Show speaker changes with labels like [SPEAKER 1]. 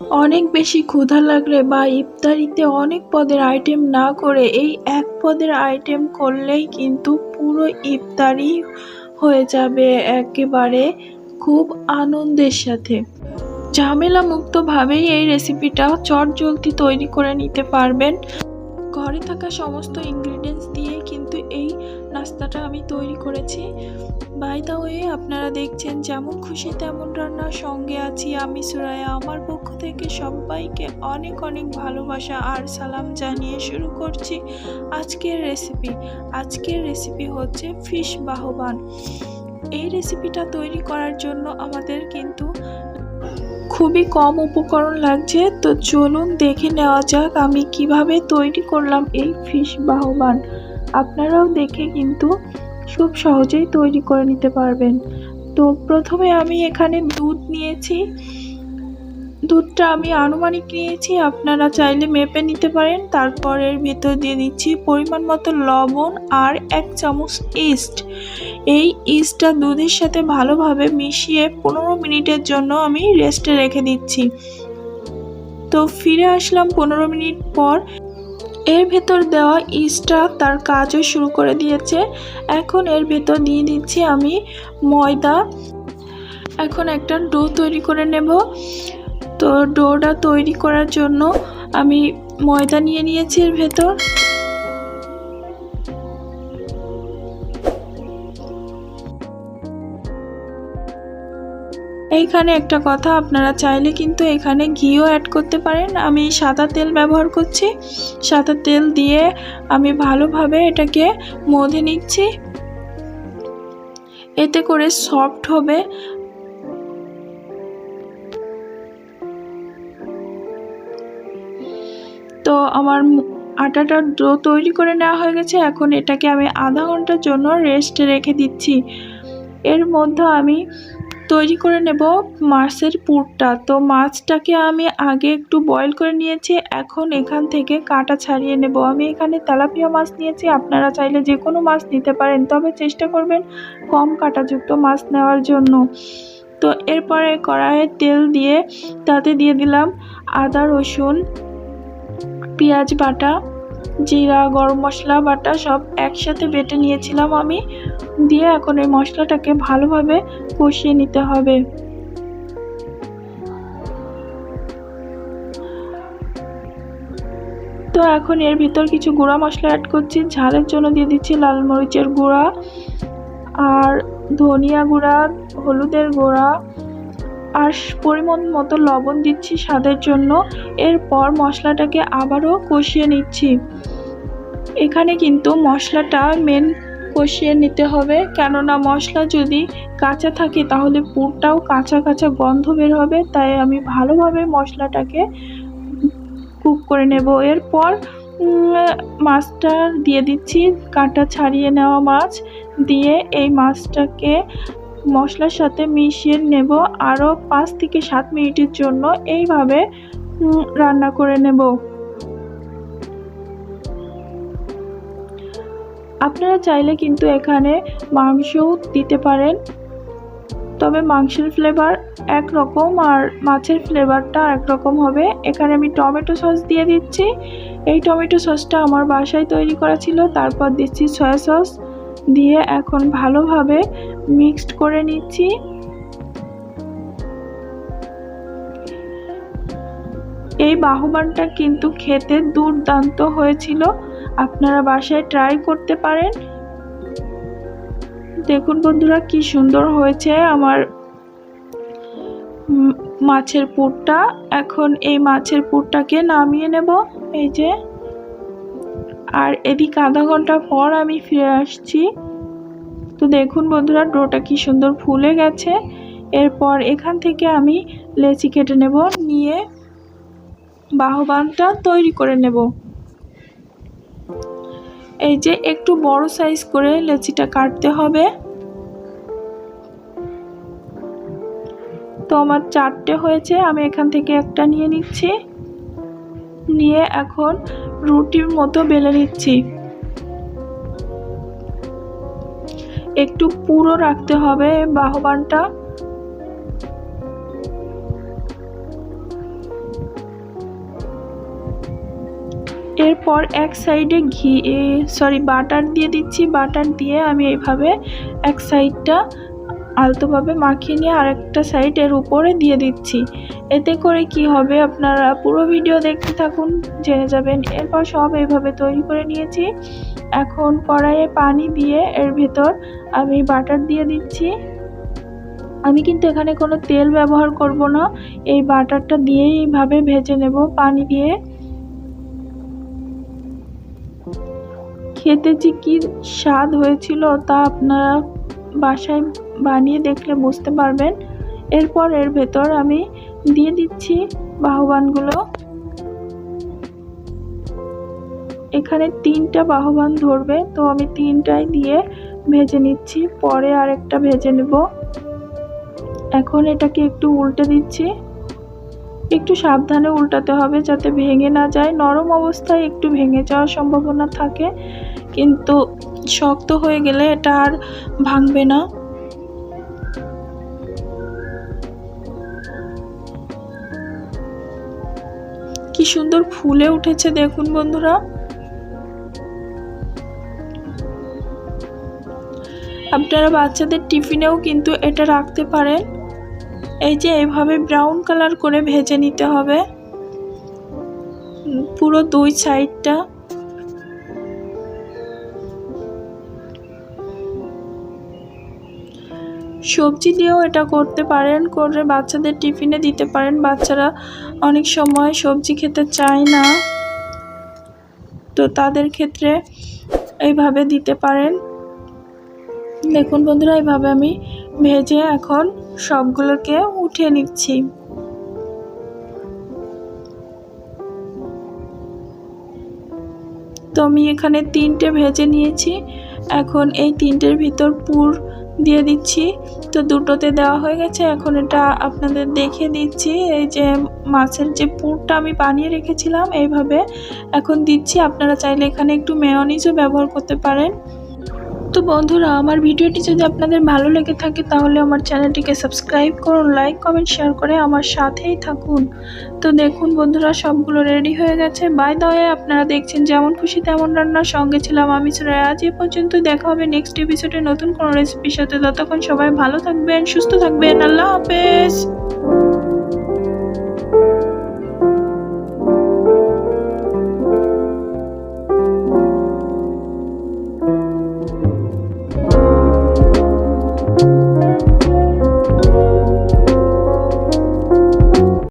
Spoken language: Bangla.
[SPEAKER 1] অনেক বেশি ক্ষুধা লাগলে বা ইফতারিতে অনেক পদের আইটেম না করে এই এক পদের আইটেম করলেই কিন্তু পুরো ইফতারি হয়ে যাবে একেবারে খুব আনন্দের সাথে। ঝামেলা মুক্তভাবেই এই রেসিপিটা চট জলদি তৈরি করে নিতে পারবেন। ঘরে থাকা সমস্ত ইনগ্রিডিয়েন্টস দিয়ে কিন্তু এই নাস্তাটা আমি তৈরি করেছি। বাই দা ওয়ে আপনারা দেখছেন যেমন খুশি তেমন রান্নার সঙ্গে আছি আমি সুরায়া আমার পক্ষ থেকে সবাইকে অনেক অনেক ভালোবাসা আর সালাম জানিয়ে শুরু করছি আজকের রেসিপি আজকের রেসিপি হচ্ছে ফিশ বাহবান। এই রেসিপিটা তৈরি করার জন্য আমাদের কিন্তু খুবই কম উপকরণ লাগছে, তো চলুন দেখে নেওয়া যাক আমি কীভাবে তৈরি করলাম এই ফিশ বাহবান। আপনারাও দেখে কিন্তু খুব সহজেই তৈরি করে নিতে পারবেন। তো প্রথমে আমি এখানে দুধ নিয়েছি। দুধটা আমি আনুমানিক নিয়েছি, আপনারা চাইলে মেপে নিতে পারেন। তারপর এর ভিতর দিয়ে দিচ্ছি পরিমাণ মতো লবণ আর এক চামচ ইস্ট এই ইস্টটা দুধের সাথে ভালোভাবে মিশিয়ে পনেরো মিনিটের জন্য আমি রেস্টে রেখে দিচ্ছি। তো ফিরে আসলাম পনেরো মিনিট পর। এর ভেতর দেওয়া ইস্টটা তার কাজও শুরু করে দিয়েছে। এখন এর ভেতর দিয়ে দিচ্ছি আমি ময়দা। এখন একটা ডো তৈরি করে নেব। তো ডোটা তৈরি করার জন্য আমি ময়দা নিয়ে নিয়েছি এর ভেতর। এইখানে একটা কথা, আপনারা চাইলে কিন্তু এখানে ঘিও অ্যাড করতে পারেন। আমি সাদা তেল ব্যবহার করছি। সাদা তেল দিয়ে আমি ভালোভাবে এটাকে মধে নিচ্ছি। এতে করে সফট হবে। তো আমার আটাটা ডো তৈরি করে নেওয়া হয়ে গেছে। এখন এটাকে আমি আধা ঘণ্টার জন্য রেস্টে রেখে দিচ্ছি। এর মধ্যে আমি তৈরি করে নেব মাছের পুরটা। তো মাছটাকে আমি আগে একটু বয়েল করে নিয়েছি, এখন এখান থেকে কাটা ছাড়িয়ে নেব। আমি এখানে তেলাপিয়া মাছ নিয়েছি, আপনারা চাইলে যে কোনো মাছ নিতে পারেন, তবে চেষ্টা করবেন কম কাটাযুক্ত মাছ নেওয়ার জন্য। তো এরপরে কড়াইয়ে তেল দিয়ে তাতে দিয়ে দিলাম আদা, রসুন, পেঁয়াজ বাটা জিরা, গরম মশলা, বাটা সব একসাথে বেটে নিয়েছিলাম আমি। দিয়ে এখন এই মশলাটাকে ভালোভাবে কষিয়ে নিতে হবে। তো এখন এর ভিতর কিছু গুঁড়া মশলা অ্যাড করছি। ঝালের জন্য দিয়ে দিচ্ছি লাল মরিচের গুঁড়া আর ধনিয়া গুঁড়া, হলুদের গুঁড়া আর পরিমাণ মতো লবণ দিচ্ছি স্বাদের জন্য। এরপর মশলাটাকে আবারও কষিয়ে নিচ্ছি। এখানে কিন্তু মশলাটা মেন কষিয়ে নিতে হবে। কেননা মশলা যদি কাঁচা থাকে তাহলে পুরটাও কাঁচা কাঁচা গন্ধ বের হবে। তাই আমি ভালোভাবে মশলাটাকে কুক করে নেব। এরপর মাছটা দিয়ে দিচ্ছি। কাঁটা ছাড়িয়ে নেওয়া মাছ। দিয়ে এই মাছটাকে মশলার সাথে মিশিয়ে নেব আরও পাঁচ থেকে সাত মিনিটের জন্য। এইভাবে রান্না করে নেব। আপনারা চাইলে কিন্তু এখানে মাংসও দিতে পারেন। তবে মাংসের ফ্লেভার একরকম আর মাছের ফ্লেভারটা একরকম হবে। এখানে আমি টমেটো সস দিয়ে দিচ্ছি। এই টমেটো সসটা আমার বাসায় তৈরি করা ছিল, তারপর দিচ্ছি সয়া সস। দিয়ে এখন ভালোভাবে মিক্সড করে নিচ্ছি। এই বাহুবানটা কিন্তু খেতে দুর্দান্ত হয়েছিল। আপনারা বাসায় ট্রাই করতে পারেন। দেখুন বন্ধুরা, কি সুন্দর হয়েছে আমার মাছের পুরটা। এখন এই মাছের পুরটাকে নামিয়ে নেব। এই যে আর এদিকে আধা ঘণ্টা পর আমি ফিরে আসছি। তো দেখুন বন্ধুরা, ডোটা কি সুন্দর ফুলে গেছে। এরপর এখান থেকে আমি লেচি কেটে নেব, নিয়ে বাহবানটা তৈরি করে নেব। এই যে একটু বড় সাইজ করে লেচিটা কাটতে হবে। তো আমার চারটে হয়েছে, আমি এখান থেকে একটা নিয়ে নিচ্ছি। নিয়ে এখন রুটির মতো বেলে নিচ্ছি। একটু পুরো রাখতে হবে বাহবানটা। এরপর এক সাইডে ঘি সরি বাটার দিয়ে দিচ্ছি। বাটার দিয়ে আমি এইভাবে এক সাইডটা আলতোভাবে মাখিয়ে নিয়ে আরেকটা সাইড এর উপরে দিয়ে দিচ্ছি। এতে করে কি হবে আপনারা পুরো ভিডিও দেখতে থাকুন, জেনে যাবেন। এরপর সব এইভাবে তৈরি করে নিয়েছি। এখন কড়াইয়ে পানি দিয়ে এর ভেতর আমি বাটার দিয়ে দিচ্ছি। আমি কিন্তু এখানে কোনো তেল ব্যবহার করব না। এই বাটারটা দিয়েই এইভাবে ভেজে নেব পানি দিয়ে। খেতে যে কী স্বাদ হয়েছিল তা আপনারা বাসায় বানিয়ে দেখলে বুঝতে পারবেন। এরপর এর ভেতর আমি দিয়ে দিচ্ছি বাহবানগুলো। এখানে তিনটা বাহবান ধরবে, তো আমি তিনটাই দিয়ে ভেজে নিচ্ছি। পরে আরেকটা ভেজে নেব। এখন এটাকে একটু উল্টে দিচ্ছি। একটু সাবধানে উল্টাতে হবে যাতে ভেঙে না যায়। নরম অবস্থায় একটু ভেঙে যাওয়ার সম্ভাবনা থাকে। কিন্তু শক্ত হয়ে গেলে এটা আর ভাঙবে না। কি সুন্দর ফুলে উঠেছে দেখুন বন্ধুরা। আপনারা বাচ্চাদের টিফিনেও কিন্তু এটা রাখতে পারেন। এই যে এভাবে ব্রাউন কালার করে ভেজে নিতে হবে। পুরো দুই সাইডটা। সবজি দিয়েও এটা করতে পারেন করে বাচ্চাদের টিফিনে দিতে পারেন। বাচ্চারা অনেক সময় সবজি খেতে চায় না। তো তাদের ক্ষেত্রে এইভাবে দিতে পারেন। দেখুন বন্ধুরা, এইভাবে আমি ভেজে এখন সবগুলোকে উঠিয়ে নিচ্ছি। তো আমি এখানে তিনটে ভেজে নিয়েছি। এখন এই তিনটের ভিতর পুর দিয়ে দিচ্ছি। তো দুটোতে দেওয়া হয়ে গেছে। এখন এটা আপনাদের দেখে দিচ্ছি। এই যে মাছের যে পুরটা আমি বানিয়ে রেখেছিলাম, এইভাবে। এখন দিচ্ছি। আপনারা চাইলে এখানে একটু মেয়নিজও ব্যবহার করতে পারেন। তো বন্ধুরা, আমার ভিডিওটি যদি আপনাদের ভালো লেগে থাকে, তাহলে আমার চ্যানেলটিকে সাবস্ক্রাইব করুন, লাইক, কমেন্ট, শেয়ার করে আমার সাথেই থাকুন। তো দেখুন বন্ধুরা, সবগুলো রেডি হয়ে গেছে। বাই দয়ে আপনারা দেখছেন যেমন খুশি তেমন রান্নার সঙ্গে ছিলাম আমি সুরায় আজ এ পর্যন্ত দেখা হবে নেক্সট এপিসোডে নতুন কোনো রেসিপির সাথে। ততক্ষণ সবাই ভালো থাকবেন, সুস্থ থাকবেন। আল্লাহ হাফেজ।